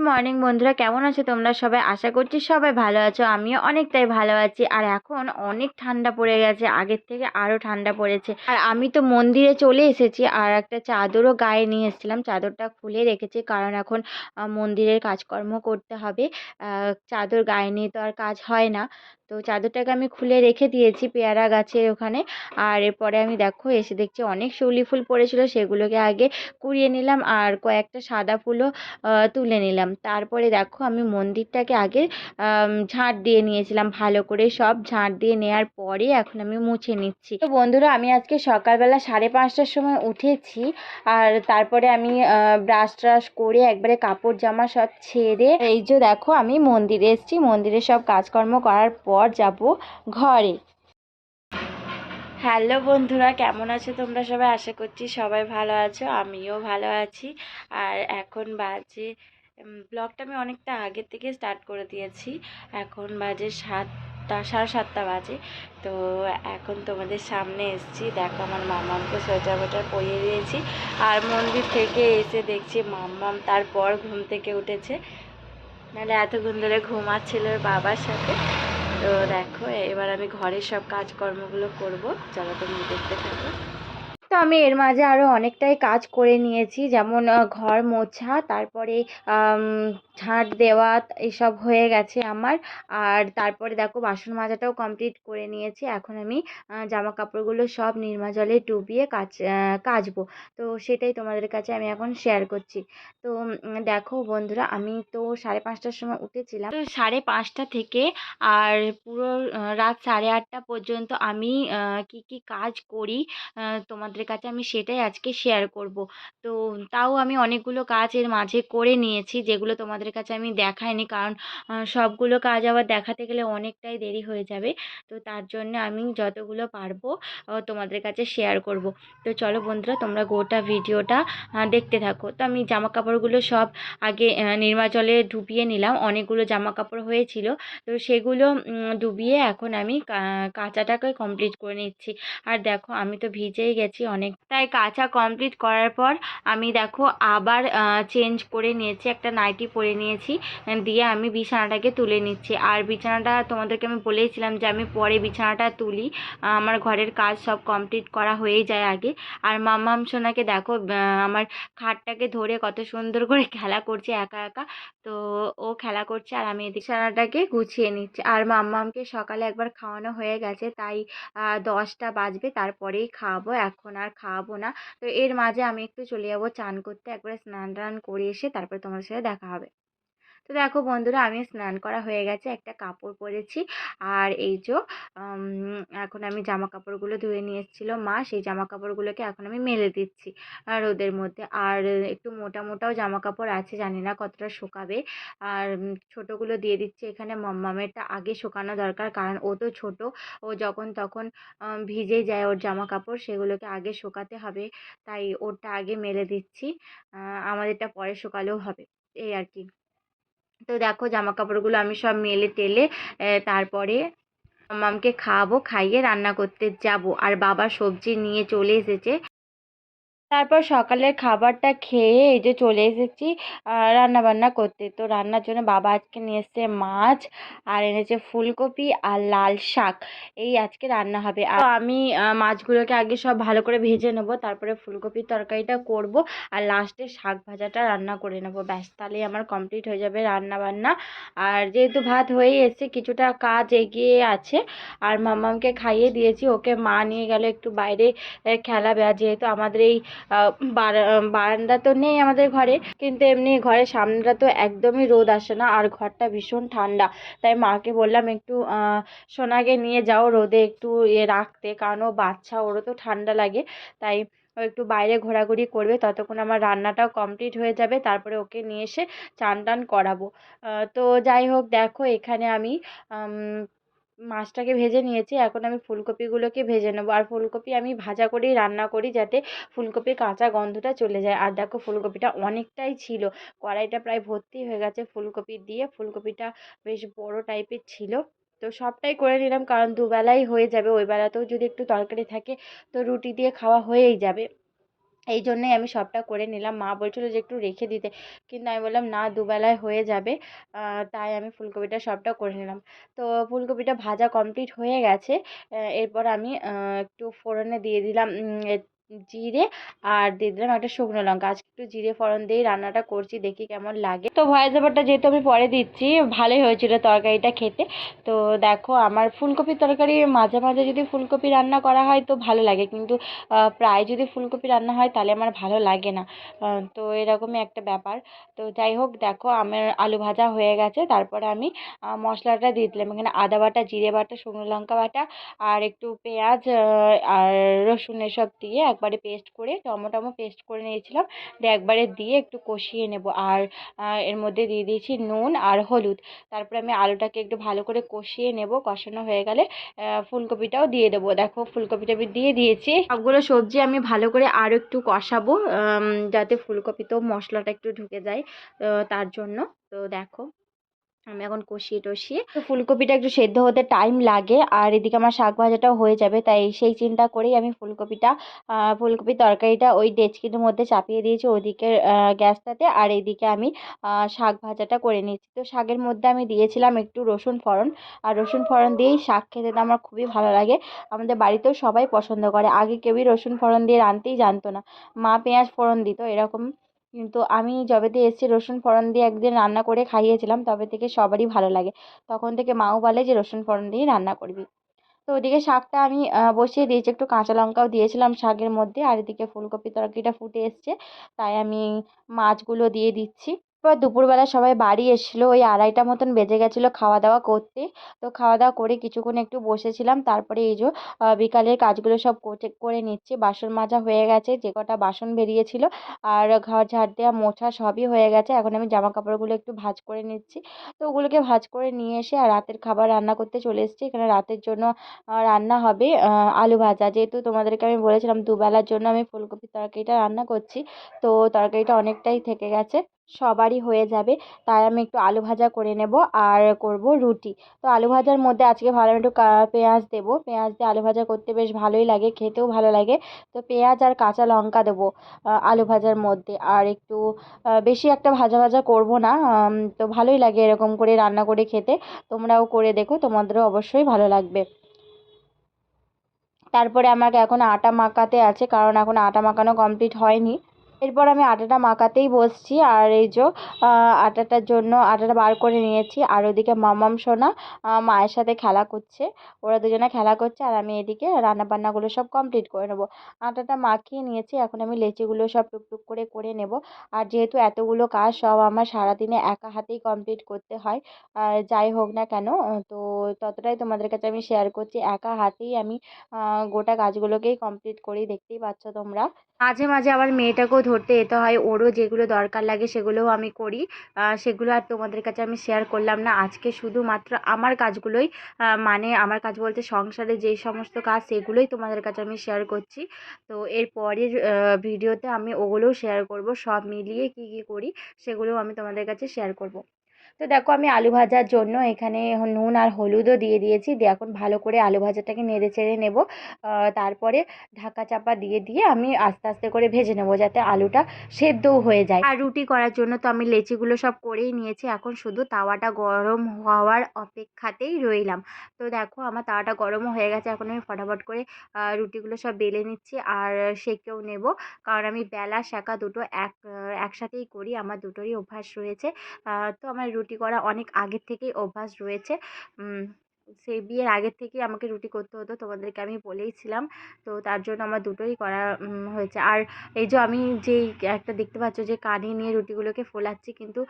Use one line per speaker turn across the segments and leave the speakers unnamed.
Morning বন্ধুরা। কেমন আছো তোমরা সবাই? আশা করছি সবাই ভালো আছো। আমিও অনেকটাই ভালো আছি। আর এখন অনেক ঠান্ডা পড়ে গেছে। আগের থেকে আরও ঠান্ডা পড়েছে। আর আমি তো মন্দিরে চলে এসেছি আর একটা চাদরও গায়ে নিয়ে এসেছিলাম। চাদরটা খুলে রেখেছি কারণ এখন মন্দিরের কাজকর্ম করতে হবে। চাদর গায়ে নিয়ে তো আর কাজ হয় না। তো চাদরটাকে আমি খুলে রেখে দিয়েছি পেয়ারা গাছের ওখানে। আর এরপরে আমি দেখো, এসে দেখছি অনেক শিউলি ফুল পড়েছিল। সেগুলোকে আগে কুড়িয়ে নিলাম আর কয়েকটা সাদা ফুলও তুলে নিলাম। তারপরে দেখো আমি মন্দিরটাকে আগে ঝাঁট দিয়ে নিয়েছিলাম ভালো করে সব ঝাঁট দিয়ে নেওয়ার পরে এখন আমি মুছে নিচ্ছি। তো বন্ধুরা আমি আজকে সকালবেলা সাড়ে পাঁচটার সময় উঠেছি আর তারপরে আমি ব্রাশ ট্রাশ করে একবারে কাপড় জামা সব ছেড়ে, এই যে দেখো আমি মন্দিরে এসেছি। মন্দিরে সব কাজকর্ম করার পর যাব ঘরে। হ্যালো বন্ধুরা, কেমন আছো তোমরা সবাই? আশা করছি সবাই ভালো আছো, আমিও ভালো আছি। আর এখন বাজে ব্লগটা আমি অনেকটা আগের থেকে স্টার্ট করে দিয়েছি। এখন বাজে সাতটা, সাড়ে সাতটা বাজে। তো এখন তোমাদের সামনে এসেছি। দেখো আমার মামামকে সোয়েটার ফোয়েটার পরিয়ে দিয়েছি। আর মন্দির থেকে এসে দেখছি মাম্মাম তারপর ঘুম থেকে উঠেছে। নাহলে এতক্ষণ ধরে ঘুমাচ্ছিল বাবার সাথে। তো দেখো, এবার আমি ঘরের সব কাজকর্মগুলো করব। চলো তুমি দেখতে থাকো। তো আমি এর মাঝে আরও অনেকটাই কাজ করে নিয়েছি। যেমন ঘর মোছা তারপরে ঝাঁট দেওয়া এসব হয়ে গেছে আমার। আর তারপরে দেখো বাসন মাজাটাও কমপ্লিট করে নিয়েছি। এখন আমি জামা কাপড়গুলো সব নির্মা জলে ডুবিয়ে কাচ কাচবো। তো সেটাই তোমাদের কাছে আমি এখন শেয়ার করছি। তো দেখো বন্ধুরা আমি তো সাড়ে পাঁচটার সময় উঠেছিলাম। সাড়ে পাঁচটা থেকে আর পুরো রাত সাড়ে আটটা পর্যন্ত আমি কি কি কাজ করি আহ, তোমাদের কাছে আমি সেটাই আজকে শেয়ার করব। তো তাও আমি অনেকগুলো কাজ এর মাঝে করে নিয়েছি যেগুলো তোমাদের কাছে আমি দেখাইনি কারণ সবগুলো কাজ আবার দেখাতে গেলে অনেকটাই দেরি হয়ে যাবে। তো তার জন্য আমি যতগুলো পারব তোমাদের কাছে শেয়ার করব। তো চলো বন্ধুরা তোমরা গোটা ভিডিওটা দেখতে থাকো। তো আমি জামা কাপড়গুলো সব আগে আহ, নির্মা জলে ডুবিয়ে নিলাম। অনেকগুলো জামা কাপড় হয়েছিল। তো সেগুলো ডুবিয়ে এখন আমি কাচাটাকে কমপ্লিট করে নিচ্ছি। আর দেখো আমি তো ভিজেই গেছি অনেক তাই কাচা কমপ্লিট করার পর আমি দেখো আবার চেঞ্জ করে নিয়েছি, একটা নাইটি পরে নিয়েছি, দিয়ে আমি বিছানাটাকে তুলে নিচ্ছি। আর বিছানাটা তোমাদেরকে আমি বলেইছিলাম যে আমি পরে বিছানাটা তুলি আমার ঘরের কাজ সব কমপ্লিট করা হয়েই যায় আগে। আর মাম্মাম সোনাকে দেখো আমার খাটটাকে ধরে কত সুন্দর করে খেলা করছে একা একা। তো ও খেলা করছে আর আমি বিছানাটাকে গুছিয়ে নিচ্ছি। আর মাম্মামকে সকালে একবার খাওয়ানো হয়ে গেছে, তাই দশটা বাজবে, তারপরেই খাওয়াবো। এখন আর খাওয়াবো না। তো এর মাঝে আমি একটু চলে যাব, চান করতে। একবারে স্নান টান করে এসে তারপরে তোমার সাথে দেখা হবে। তো দেখো বন্ধুরা, আমি স্নান করা হয়ে গেছে, একটা কাপড় পরেছি। আর এই যে এখন আমি জামা কাপড়গুলো ধুয়ে নিয়ে এসেছিল মা, সেই জামা কাপড়গুলোকে এখন আমি মেলে দিচ্ছি রোদের মধ্যে। আর একটু মোটা মোটাও জামা কাপড় আছে, জানি না কতটা শুকাবে। আর ছোটোগুলো দিয়ে দিচ্ছি এখানে মাম্মামেরটা আগে শুকানো দরকার, কারণ ও তো ছোটো। ও যখন তখন ভিজে যায় ওর জামা কাপড় সেগুলোকে আগে শুকাতে হবে। তাই ওরটা আগে মেলে দিচ্ছি। আমাদেরটা পরে শুকালেও হবে, এই আর কি। তো দেখো জামা কাপড়গুলো আমি সব মেলে টেলে তারপরে মামকে খাওয়াবো, খাইয়ে রান্না করতে যাব। আর বাবা সবজি নিয়ে চলে এসেছে। তারপর সকালের খাবারটা খেয়ে এই যে চলে এসেছি রান্না বান্না করতে। তো রান্নার জন্য বাবা আজকে নিয়ে এসেছে মাছ, আর এনেছে ফুলকপি আর লাল শাক। এই আজকে রান্না হবে। আর আমি মাছগুলোকে আগে সব ভালো করে ভেজে নেব, তারপরে ফুলকপির তরকারিটা করব, আর লাস্টে শাক ভাজাটা রান্না করে নেব। ব্যাস, তাহলেই আমার কমপ্লিট হয়ে যাবে রান্না বান্না আর যেহেতু ভাত হয়েই এসেছে, কিছুটা কাজ এগিয়ে আছে, আর মাম্মামকে খাইয়ে দিয়েছি। ওকে মা নিয়ে গেল একটু বাইরে খেলাবে আর যেহেতু আমাদের এই বারান্দা তো নেই আমাদের ঘরে, কিন্তু এমনি ঘরের সামনেটা তো একদমই রোদ আসে না, আর ঘরটা ভীষণ ঠান্ডা। তাই মাকে বললাম, একটু সোনাকে নিয়ে যাও, রোদে একটু ইয়ে রাখতে, কারণ ও বাচ্চা, ওরও তো ঠান্ডা লাগে। তাই একটু বাইরে ঘোরাঘুরি করবে, ততক্ষণ আমার রান্নাটাও কমপ্লিট হয়ে যাবে, তারপরে ওকে নিয়ে এসে চান টান করাবো তো যাই হোক, দেখো এখানে আমি মাছটাকে ভেজে নিয়েছি। এখন আমি ফুলকপিগুলোকে ভেজে নেব। আর ফুলকপি আমি ভাজা করেই রান্না করি যাতে ফুলকপির কাঁচা গন্ধটা চলে যায়। আর দেখো ফুলকপিটা অনেকটাই ছিল। কড়াইটা প্রায় ভর্তি হয়ে গেছে ফুলকপি দিয়ে। ফুলকপিটা বেশ বড় টাইপের ছিল। তো সবটাই করে নিলাম। কারণ দুবেলাই হয়ে যাবে। ওই বেলাতেও যদি একটু তরকারি থাকে, তো রুটি দিয়ে খাওয়া হয়েই যাবে। এই জন্যই আমি সবটা করে নিলাম। মা বলছিল যে একটু রেখে দিতে। কিন্তু আমি বললাম, না, দুবেলায় হয়ে যাবে। তাই আমি ফুলকপিটা সবটা করে নিলাম। তো ফুলকপিটা ভাজা কমপ্লিট হয়ে গেছে। এরপর আমি একটু ফোড়নে দিয়ে দিলাম। জিরে আর দিয়ে দিলাম একটা শুকনো লঙ্কা। আজকে একটু জিরে ফোড়ন দিয়েই রান্নাটা করছি, দেখি কেমন লাগে। তো ভয়েস ওভারটা যেহেতু আমি পরে দিচ্ছি, ভালোই হয়েছিল তরকারিটা খেতে। তো দেখো, আমার ফুলকপির তরকারি মাঝে মাঝে যদি ফুলকপি রান্না করা হয় তো ভালো লাগে। কিন্তু প্রায় যদি ফুলকপি রান্না হয় তাহলে আমার ভালো লাগে না। তো এরকমই একটা ব্যাপার। তো যাই হোক, দেখো, আমার আলু ভাজা হয়ে গেছে। তারপরে আমি মশলাটা দিয়ে দিলাম। এখানে আদা বাটা, জিরে বাটা, শুকনো লঙ্কা বাটা আর একটু পেঁয়াজ আর রসুন এসব দিয়ে একবারে পেস্ট করে টমেটো পেস্ট করে নিয়েছিলাম। একবারে দিয়ে একটু কষিয়ে নেব। আর এর মধ্যে দিয়ে দিয়েছি নুন আর হলুদ। তারপরে আমি আলুটাকে একটু ভালো করে কষিয়ে নেব। কষানো হয়ে গেলে ফুলকপিটাও দিয়ে দেবো। দেখো, ফুলকপিটা দিয়ে দিয়েছি। সবগুলো সবজি আমি ভালো করে আরও একটু কষাবো যাতে ফুলকপিতেও মশলাটা একটু ঢুকে যায় তার জন্য। তো দেখো আমি এখন কষিয়ে টষিয়ে ফুলকপিটা একটু সেদ্ধ হতে টাইম লাগে, আর এদিকে আমার শাক ভাজাটাও হয়ে যাবে, তাই সেই চিন্তা করেই আমি ফুলকপিটা ফুলকপির তরকারিটা ওই ডেচকির মধ্যে চাপিয়ে দিয়েছি ওদিকে গ্যাসটাতে, আর এদিকে আমি শাক ভাজাটা করে নিয়েছি। তো শাকের মধ্যে আমি দিয়েছিলাম একটু রসুন ফোড়ন, আর রসুন ফোড়ন দিয়েই শাক খেতে তো আমার খুবই ভালো লাগে। আমাদের বাড়িতেও সবাই পছন্দ করে, আগে কেউই রসুন ফোড়ন দিয়ে রাঁধতেই জানতো না। মা পেঁয়াজ ফোড়ন দিত, এরকম কিন্তু আমি যবে থেকে এসেছি রসুন ফোড়ন দিয়ে একদিন রান্না করে খাইয়েছিলাম, তবে থেকে সবারই ভালো লাগে। তখন থেকে মাও বলে যে, রসুন ফোড়ন দিয়েই রান্না করবি। তো ওদিকে শাকটা আমি বসিয়ে দিয়েছি, একটু কাঁচা লঙ্কাও দিয়েছিলাম শাকের মধ্যে, আর এদিকে ফুলকপি তরকারিটা ফুটে এসছে, তাই আমি মাছগুলো দিয়ে দিচ্ছি। এবার দুপুরবেলা সবাই বাড়ি এসেছিল। ওই আড়াইটা মতন বেজে গেছিল খাওয়া দাওয়া করতে। তো খাওয়া দাওয়া করে কিছুক্ষণ একটু বসেছিলাম। তারপরে এই যে বিকালের কাজগুলো সব করে নিচ্ছি। বাসন মাজা হয়ে গেছে, যে কটা বাসন বেরিয়েছিল। আর ঘর ঝাড় দেওয়া, মোছা সবই হয়ে গেছে। এখন আমি জামা কাপড়গুলো একটু ভাঁজ করে নিচ্ছি। তো ওগুলোকে ভাঁজ করে নিয়ে এসে আর রাতের খাবার রান্না করতে চলে এসেছি। এখানে রাতের জন্য রান্না হবে আলু ভাজা। যেহেতু তোমাদেরকে আমি বলেছিলাম, দুবেলার জন্য আমি ফুলকপির তরকারিটা রান্না করছি। তো তরকারিটা অনেকটাই থেকে গেছে। সবারই হয়ে যাবে। তাই আমি একটু আলু ভাজা করে নেব আর করব রুটি। তো আলু ভাজার মধ্যে আজকে ভালো একটু পেঁয়াজ দেবো। পেঁয়াজ দিয়ে আলু ভাজা করতে বেশ ভালোই লাগে, খেতেও ভালো লাগে। তো পেঁয়াজ আর কাঁচা লঙ্কা দেবো আলু ভাজার মধ্যে। আর একটু বেশি একটা ভাজা ভাজা করব না তো ভালোই লাগে এরকম করে রান্না করে খেতে। তোমরাও করে দেখো, তোমাদেরও অবশ্যই ভালো লাগবে। তারপরে আমাকে এখন আটা মাখাতে আছে, কারণ এখন আটা মাখানো কমপ্লিট হয়নি। এরপর আমি আটাটা মাখাতেই বসছি। আর এই যে আটাটার জন্য আটাটা বার করে নিয়েছি। আর ওদিকে মামাম সোনা মায়ের সাথে খেলা করছে। ওরা দুজনে খেলা করছে আর আমি এদিকে রান্নাবান্নাগুলো সব কমপ্লিট করে নেব। আটাটা মাখিয়ে নিয়েছি। এখন আমি লেচিগুলো সব টুকটুক করে করে নেব। আর যেহেতু এতগুলো কাজ, সব আমার সারাদিনে একা হাতেই কমপ্লিট করতে হয়। যাই হোক না কেন, তো ততটাই তোমাদের কাছে আমি শেয়ার করছি। একা হাতেই আমি গোটা কাজগুলোকেই কমপ্লিট করি। দেখতেই পাচ্ছ তোমরা। মাঝে মাঝে আমার মেয়েটাকেও ধরতে যেতে হয়। ওরও যেগুলো দরকার লাগে সেগুলোও আমি করি। সেগুলো আর তোমাদের কাছে আমি শেয়ার করলাম না। আজকে শুধুমাত্র আমার কাজগুলোই মানে আমার কাজ বলতে সংসারে যেই সমস্ত কাজ সেগুলোই তোমাদের কাছে আমি শেয়ার করছি। তো এর পরের ভিডিওতে আমি ওগুলোও শেয়ার করব। সব মিলিয়ে কী কী করি সেগুলোও আমি তোমাদের কাছে শেয়ার করব। তো দেখো আমি আলু ভাজার জন্য এখানে নুন আর হলুদও দিয়ে দিয়েছি। দিয়ে এখন ভালো করে আলু ভাজাটাকে নেড়ে চেড়ে নেব। তারপরে ঢাকা চাপা দিয়ে দিয়ে আমি আস্তে আস্তে করে ভেজে নেব যাতে আলুটা সেদ্ধও হয়ে যায়। আর রুটি করার জন্য তো আমি লেচিগুলো সব করেই নিয়েছি। এখন শুধু তাওয়াটা গরম হওয়ার অপেক্ষাতেই রইলাম। তো দেখো আমার তাওয়াটা গরমও হয়ে গেছে। এখন আমি ফটাফট করে রুটিগুলো সব বেলে নিচ্ছি আর সেঁকেও নেব। কারণ আমি বেলা, শাঁকা দুটো এক, একসাথেই করি। আমার দুটোরই অভ্যাস রয়েছে। তো আমার রুটি করা অনেক আগের থেকেই অভ্যাস রয়েছে। সেই বিয়ের আগের থেকেই আমাকে রুটি করতে হতো, তোমাদেরকে আমি বলেইছিলাম। তো তার জন্য আমার দুটোই করা হয়েছে। আর এই যে আমি যেই একটা দেখতে পাচ্ছ যে কানে নিয়ে রুটিগুলোকে ফোলাচ্ছি কিন্তু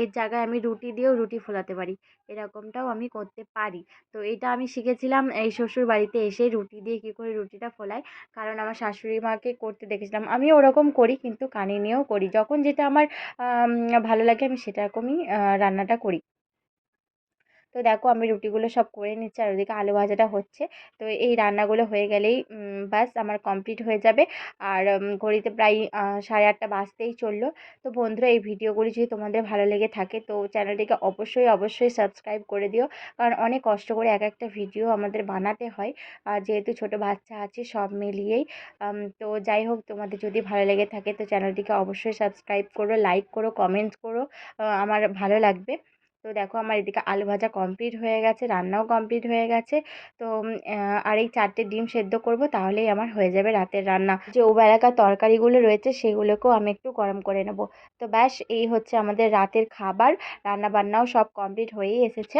এর জায়গায় আমি রুটি দিয়েও রুটি ফোলাতে পারি। এরকমটাও আমি করতে পারি। তো এটা আমি শিখেছিলাম এই শ্বশুর বাড়িতে এসে রুটি দিয়ে কী করে রুটিটা ফোলাই কারণ আমার শাশুড়ি মাকে করতে দেখেছিলাম। আমি ওরকম করি কিন্তু কানে নিয়েও করি। যখন যেটা আমার ভালো লাগে আমি সেরকমই রান্নাটা করি। তো দেখো আমি রুটিগুলো সব করে নিচ্ছি আর ওদিকে আলু ভাজাটা হচ্ছে। তো এই রান্নাগুলো হয়ে গেলেই ব্যাস আমার কমপ্লিট হয়ে যাবে। আর ঘড়িতে প্রায় সাড়ে আটটা বাজতেই চলল। তো বন্ধুরা এই ভিডিওগুলি যদি তোমাদের ভালো লেগে থাকে তো চ্যানেলটিকে অবশ্যই অবশ্যই সাবস্ক্রাইব করে দিও। কারণ অনেক কষ্ট করে এক একটা ভিডিও আমাদের বানাতে হয়। আর যেহেতু ছোট বাচ্চা আছে সব মিলিয়েই তো যাই হোক তোমাদের যদি ভালো লেগে থাকে তো চ্যানেলটিকে অবশ্যই সাবস্ক্রাইব করো, লাইক করো, কমেন্টস করো। আমার ভালো লাগবে। তো দেখো আমার এদিকে আলু ভাজা কমপ্লিট হয়ে গেছে, রান্নাও কমপ্লিট হয়ে গেছে। তো আর এই চারটে ডিম সেদ্ধ করব, তাহলেই আমার হয়ে যাবে রাতের রান্না। যে ওবেলাকার তরকারিগুলো রয়েছে, সেগুলোকেও আমি একটু গরম করে নেব। তো ব্যাস, এই হচ্ছে আমাদের রাতের খাবার। রান্না বান্নাও সব কমপ্লিট হয়েই এসেছে।